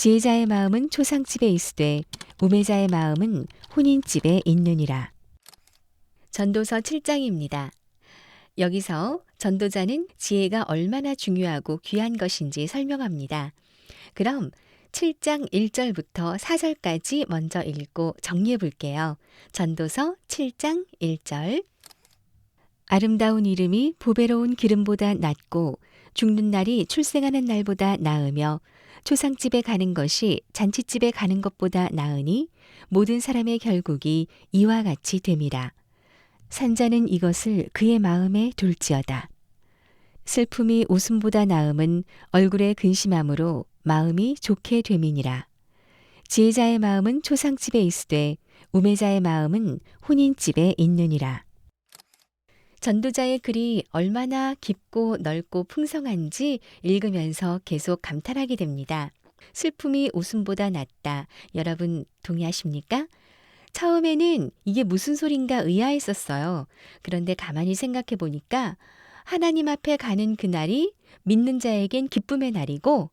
지혜자의 마음은 초상집에 있으되 우매자의 마음은 혼인집에 있느니라. 전도서 7장입니다. 여기서 전도자는 지혜가 얼마나 중요하고 귀한 것인지 설명합니다. 그럼 7장 1절부터 4절까지 먼저 읽고 정리해 볼게요. 전도서 7장 1절 아름다운 이름이 보배로운 기름보다 낫고 죽는 날이 출생하는 날보다 나으며 초상집에 가는 것이 잔치집에 가는 것보다 나으니 모든 사람의 결국이 이와 같이 됨이라. 산자는 이것을 그의 마음에 둘지어다. 슬픔이 웃음보다 나음은 얼굴에 근심함으로 마음이 좋게 됨이니라. 지혜자의 마음은 초상집에 있으되 우매자의 마음은 혼인집에 있느니라. 전도자의 글이 얼마나 깊고 넓고 풍성한지 읽으면서 계속 감탄하게 됩니다. 슬픔이 웃음보다 낫다. 여러분 동의하십니까? 처음에는 이게 무슨 소린가 의아했었어요. 그런데 가만히 생각해 보니까 하나님 앞에 가는 그날이 믿는 자에겐 기쁨의 날이고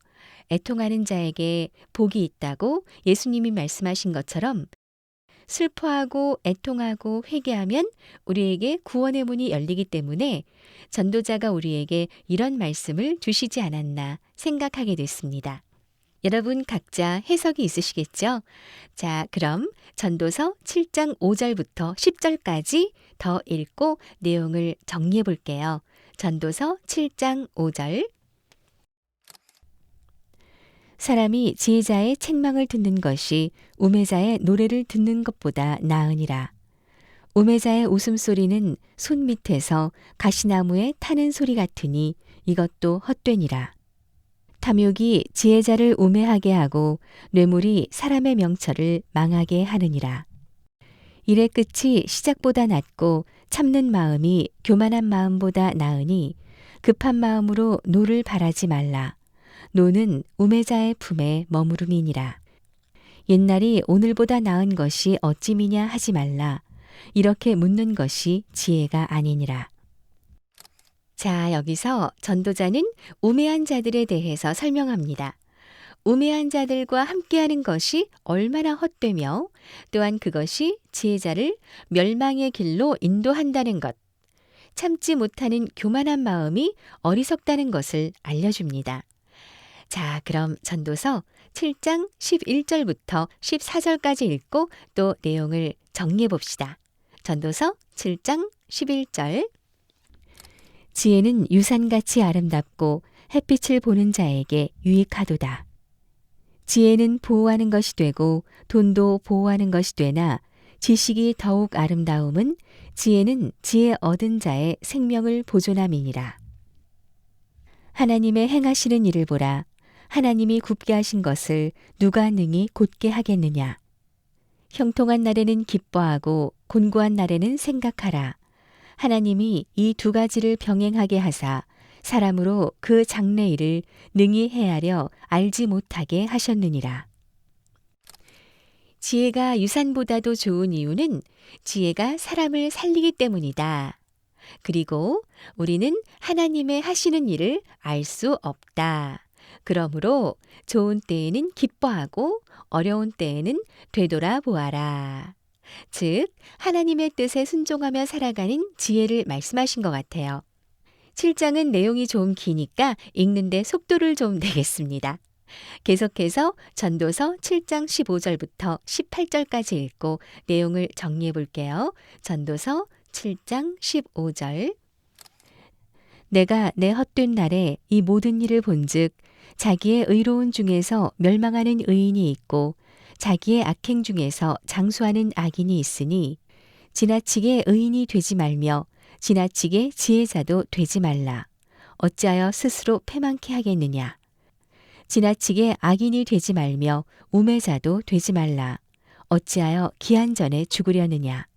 애통하는 자에게 복이 있다고 예수님이 말씀하신 것처럼 슬퍼하고 애통하고 회개하면 우리에게 구원의 문이 열리기 때문에 전도자가 우리에게 이런 말씀을 주시지 않았나 생각하게 됐습니다. 여러분 각자 해석이 있으시겠죠? 자, 그럼 전도서 7장 5절부터 10절까지 더 읽고 내용을 정리해 볼게요. 전도서 7장 5절 사람이 지혜자의 책망을 듣는 것이 우매자의 노래를 듣는 것보다 나으니라. 우매자의 웃음소리는 손 밑에서 가시나무에 타는 소리 같으니 이것도 헛되니라. 탐욕이 지혜자를 우매하게 하고 뇌물이 사람의 명철을 망하게 하느니라. 일의 끝이 시작보다 낫고 참는 마음이 교만한 마음보다 나으니 급한 마음으로 노를 바라지 말라. 노는 우매자의 품에 머무름이니라. 옛날이 오늘보다 나은 것이 어찌미냐 하지 말라. 이렇게 묻는 것이 지혜가 아니니라. 자, 여기서 전도자는 우매한 자들에 대해서 설명합니다. 우매한 자들과 함께하는 것이 얼마나 헛되며 또한 그것이 지혜자를 멸망의 길로 인도한다는 것, 참지 못하는 교만한 마음이 어리석다는 것을 알려줍니다. 자, 그럼 전도서 7장 11절부터 14절까지 읽고 또 내용을 정리해 봅시다. 전도서 7장 11절 지혜는 유산같이 아름답고 햇빛을 보는 자에게 유익하도다. 지혜는 보호하는 것이 되고 돈도 보호하는 것이 되나 지식이 더욱 아름다움은 지혜는 지혜 얻은 자의 생명을 보존함이니라. 하나님의 행하시는 일을 보라. 하나님이 굽게 하신 것을 누가 능히 곧게 하겠느냐. 형통한 날에는 기뻐하고 곤고한 날에는 생각하라. 하나님이 이 두 가지를 병행하게 하사 사람으로 그 장래 일을 능히 헤아려 알지 못하게 하셨느니라. 지혜가 유산보다도 좋은 이유는 지혜가 사람을 살리기 때문이다. 그리고 우리는 하나님의 하시는 일을 알 수 없다. 그러므로 좋은 때에는 기뻐하고 어려운 때에는 되돌아 보아라. 즉, 하나님의 뜻에 순종하며 살아가는 지혜를 말씀하신 것 같아요. 7장은 내용이 좀 기니까 읽는데 속도를 좀 내겠습니다. 계속해서 전도서 7장 15절부터 18절까지 읽고 내용을 정리해 볼게요. 전도서 7장 15절 내가 내 헛된 날에 이 모든 일을 본즉 자기의 의로운 중에서 멸망하는 의인이 있고 자기의 악행 중에서 장수하는 악인이 있으니 지나치게 의인이 되지 말며 지나치게 지혜자도 되지 말라. 어찌하여 스스로 패망케 하겠느냐. 지나치게 악인이 되지 말며 우매자도 되지 말라. 어찌하여 기한 전에 죽으려느냐.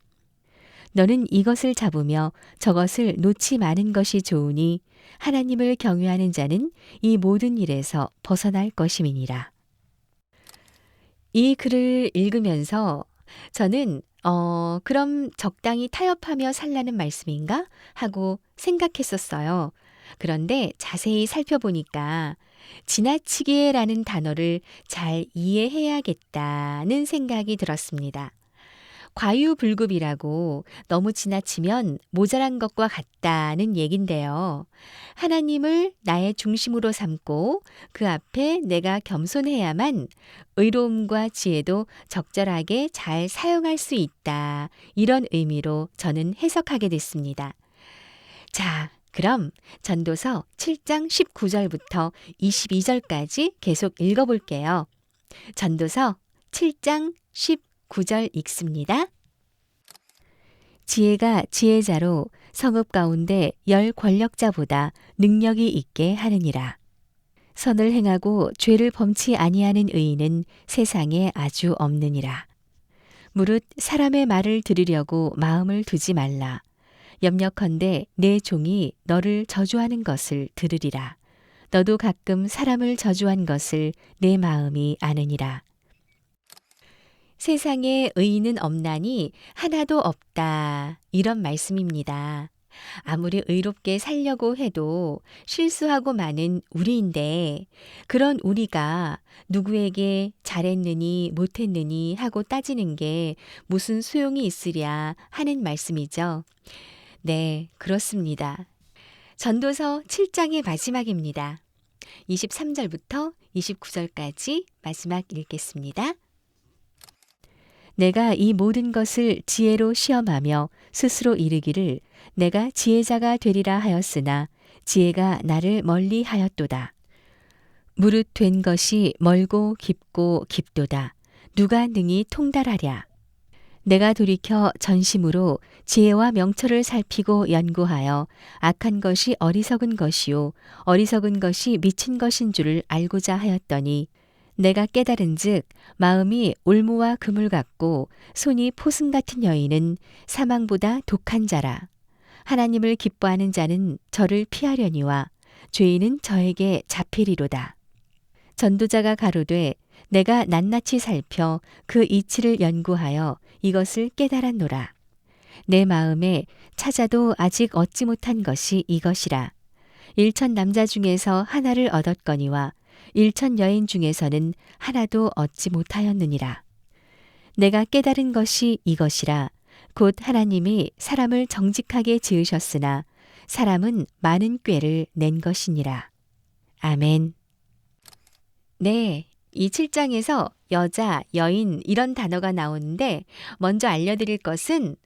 너는 이것을 잡으며 저것을 놓지 마는 것이 좋으니 하나님을 경외하는 자는 이 모든 일에서 벗어날 것임이니라. 이 글을 읽으면서 저는 어, 그럼 적당히 타협하며 살라는 말씀인가? 하고 생각했었어요. 그런데 자세히 살펴보니까 지나치게라는 단어를 잘 이해해야겠다는 생각이 들었습니다. 과유불급이라고 너무 지나치면 모자란 것과 같다는 얘긴데요. 하나님을 나의 중심으로 삼고 그 앞에 내가 겸손해야만 의로움과 지혜도 적절하게 잘 사용할 수 있다. 이런 의미로 저는 해석하게 됐습니다. 자, 그럼 전도서 7장 19절부터 22절까지 계속 읽어볼게요. 전도서 7장 19절 읽습니다. 지혜가 지혜자로 성읍 가운데 열 권력자보다 능력이 있게 하느니라. 선을 행하고 죄를 범치 아니하는 의인은 세상에 아주 없느니라. 무릇 사람의 말을 들으려고 마음을 두지 말라. 염려컨대 내 종이 너를 저주하는 것을 들으리라. 너도 가끔 사람을 저주한 것을 내 마음이 아느니라. 세상에 의인은 없나니 하나도 없다. 이런 말씀입니다. 아무리 의롭게 살려고 해도 실수하고 많은 우리인데 그런 우리가 누구에게 잘했느니 못했느니 하고 따지는 게 무슨 소용이 있으랴 하는 말씀이죠. 네, 그렇습니다. 전도서 7장의 마지막입니다. 23절부터 29절까지 마지막 읽겠습니다. 내가 이 모든 것을 지혜로 시험하며 스스로 이르기를 내가 지혜자가 되리라 하였으나 지혜가 나를 멀리 하였도다. 무릇 된 것이 멀고 깊고 깊도다. 누가 능히 통달하랴. 내가 돌이켜 전심으로 지혜와 명철을 살피고 연구하여 악한 것이 어리석은 것이요 어리석은 것이 미친 것인 줄을 알고자 하였더니 내가 깨달은즉 마음이 올무와 그물 같고 손이 포승 같은 여인은 사망보다 독한 자라 하나님을 기뻐하는 자는 저를 피하려니와 죄인은 저에게 잡히리로다 전도자가 가로되 내가 낱낱이 살펴 그 이치를 연구하여 이것을 깨달았노라. 내 마음에 찾아도 아직 얻지 못한 것이 이것이라. 일천 남자 중에서 하나를 얻었거니와 일천 여인 중에서는 하나도 얻지 못하였느니라. 내가 깨달은 것이 이것이라. 곧 하나님이 사람을 정직하게 지으셨으나 사람은 많은 꾀를 낸 것이니라. 아멘. 네. 이 7장에서 여자, 여인 이런 단어가 나오는데 먼저 알려드릴 것은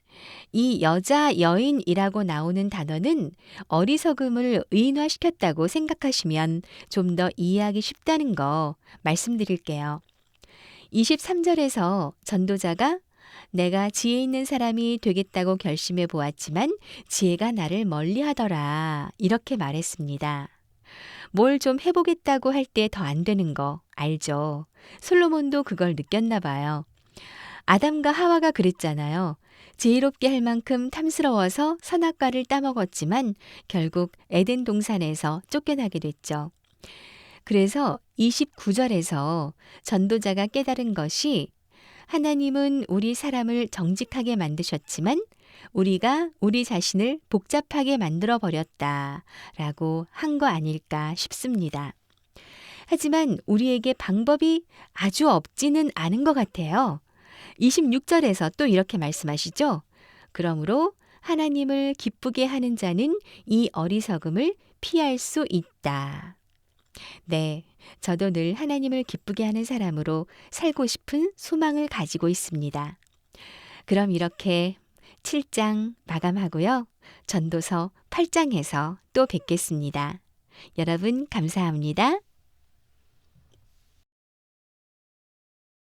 이 여자, 여인이라고 나오는 단어는 어리석음을 의인화시켰다고 생각하시면 좀 더 이해하기 쉽다는 거 말씀드릴게요. 23절에서 전도자가 내가 지혜 있는 사람이 되겠다고 결심해 보았지만 지혜가 나를 멀리 하더라. 이렇게 말했습니다. 뭘 좀 해보겠다고 할 때 더 안 되는 거 알죠? 솔로몬도 그걸 느꼈나 봐요. 아담과 하와가 그랬잖아요. 지혜롭게 할 만큼 탐스러워서 선악과를 따먹었지만 결국 에덴 동산에서 쫓겨나게 됐죠. 그래서 29절에서 전도자가 깨달은 것이 하나님은 우리 사람을 정직하게 만드셨지만 우리가 우리 자신을 복잡하게 만들어 버렸다 라고 한 거 아닐까 싶습니다. 하지만 우리에게 방법이 아주 없지는 않은 것 같아요. 26절에서 또 이렇게 말씀하시죠. 그러므로 하나님을 기쁘게 하는 자는 이 어리석음을 피할 수 있다. 네, 저도 늘 하나님을 기쁘게 하는 사람으로 살고 싶은 소망을 가지고 있습니다. 그럼 이렇게 7장 마감하고요. 전도서 8장에서 또 뵙겠습니다. 여러분 감사합니다.